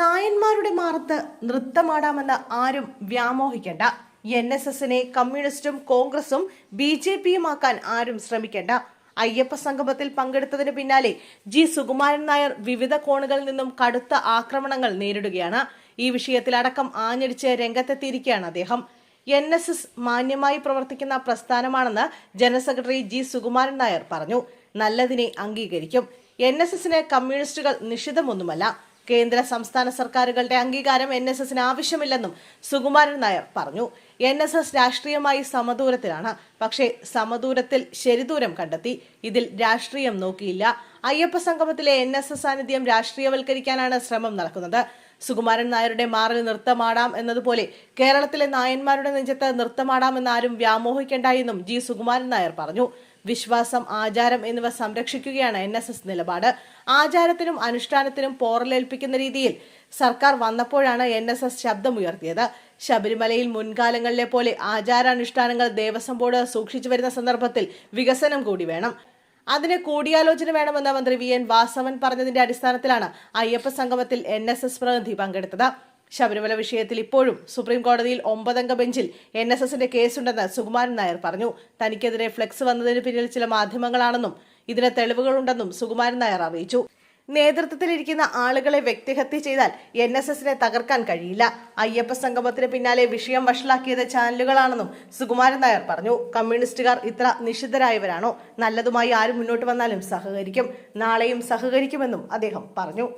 നായന്മാരുടെ മാറത്ത് നൃത്തമാടാമെന്ന് ആരും വ്യാമോഹിക്കേണ്ട. N S എസിനെ കമ്മ്യൂണിസ്റ്റും കോൺഗ്രസും ബി ജെ പിയുമാക്കാൻ ആരും ശ്രമിക്കേണ്ട. അയ്യപ്പ സംഗമത്തിൽ പങ്കെടുത്തതിന് പിന്നാലെ ജി സുകുമാരൻ നായർ വിവിധ കോണുകളിൽ നിന്നും കടുത്ത ആക്രമണങ്ങൾ നേരിടുകയാണ്. ഈ വിഷയത്തിലടക്കം ആഞ്ഞടിച്ച് രംഗത്തെത്തിയിരിക്കുകയാണ് അദ്ദേഹം. എൻ എസ് എസ് മാന്യമായി പ്രവർത്തിക്കുന്ന പ്രസ്ഥാനമാണെന്ന് general secretary G Sukumaran Nair പറഞ്ഞു. നല്ലതിനെ അംഗീകരിക്കും. എൻ എസ് എസിന് കമ്മ്യൂണിസ്റ്റുകൾ നിഷിദ്ധമൊന്നുമല്ല. കേന്ദ്ര സംസ്ഥാന സർക്കാരുകളുടെ അംഗീകാരം എൻ എസ് എസിന് ആവശ്യമില്ലെന്നും സുകുമാരൻ നായർ പറഞ്ഞു. എൻ എസ് എസ് രാഷ്ട്രീയമായി സമദൂരത്തിലാണ്. പക്ഷേ സമദൂരത്തിൽ ശരിദൂരം കണ്ടെത്തി. ഇതിൽ രാഷ്ട്രീയം നോക്കിയില്ല. അയ്യപ്പ സംഗമത്തിലെ എൻ എസ് എസ് സാന്നിധ്യം രാഷ്ട്രീയവൽക്കരിക്കാനാണ് ശ്രമം നടക്കുന്നത്. സുകുമാരൻ നായരുടെ മാറിൽ നൃത്തമാടാം എന്നതുപോലെ കേരളത്തിലെ നായന്മാരുടെ നെഞ്ചത്ത് നൃത്തമാടാം എന്നാരും വ്യാമോഹിക്കേണ്ട എന്നും ജി സുകുമാരൻ നായർ പറഞ്ഞു. വിശ്വാസം ആചാരം എന്നിവ സംരക്ഷിക്കുകയാണ് എൻ എസ് എസ് നിലപാട്. ആചാരത്തിനും അനുഷ്ഠാനത്തിനും പോറലേൽപ്പിക്കുന്ന രീതിയിൽ സർക്കാർ വന്നപ്പോഴാണ് എൻ എസ് എസ് ശബ്ദമുയർത്തിയത്. ശബരിമലയിൽ മുൻകാലങ്ങളിലെ പോലെ ആചാരാനുഷ്ഠാനങ്ങൾ ദേവസ്വം ബോർഡ് സൂക്ഷിച്ചു വരുന്ന സന്ദർഭത്തിൽ വികസനം കൂടി വേണം. അതിന് കൂടിയാലോചന വേണമെന്ന് മന്ത്രി വി എൻ വാസവൻ പറഞ്ഞതിന്റെ അടിസ്ഥാനത്തിലാണ് അയ്യപ്പ സംഗമത്തിൽ എൻ പ്രതിനിധി പങ്കെടുത്തത്. ശബരിമല വിഷയത്തിൽ ഇപ്പോഴും സുപ്രീം കോടതിയിൽ ഒമ്പതംഗ ബെഞ്ചിൽ എൻ എസ് എസിന്റെ കേസുണ്ടെന്ന് സുകുമാരൻ നായർ പറഞ്ഞു. തനിക്കെതിരെ ഫ്ലെക്സ് വന്നതിന് പിന്നിൽ ചില മാധ്യമങ്ങളാണെന്നും ഇതിന് തെളിവുകളുണ്ടെന്നും സുകുമാരൻ നായർ അറിയിച്ചു. നേതൃത്വത്തിലിരിക്കുന്ന ആളുകളെ വ്യക്തിഹത്യ ചെയ്താൽ എൻ എസ് എസിനെ തകർക്കാൻ കഴിയില്ല. അയ്യപ്പ സംഗമത്തിന് പിന്നാലെ വിഷയം വഷളാക്കിയത് ചാനലുകളാണെന്നും സുകുമാരൻ നായർ പറഞ്ഞു. കമ്മ്യൂണിസ്റ്റുകാർ ഇത്ര നിഷിദ്ധരായവരാണോ? നല്ലതുമായി ആരും മുന്നോട്ട് വന്നാലും സഹകരിക്കും. നാളെയും സഹകരിക്കുമെന്നും അദ്ദേഹം പറഞ്ഞു.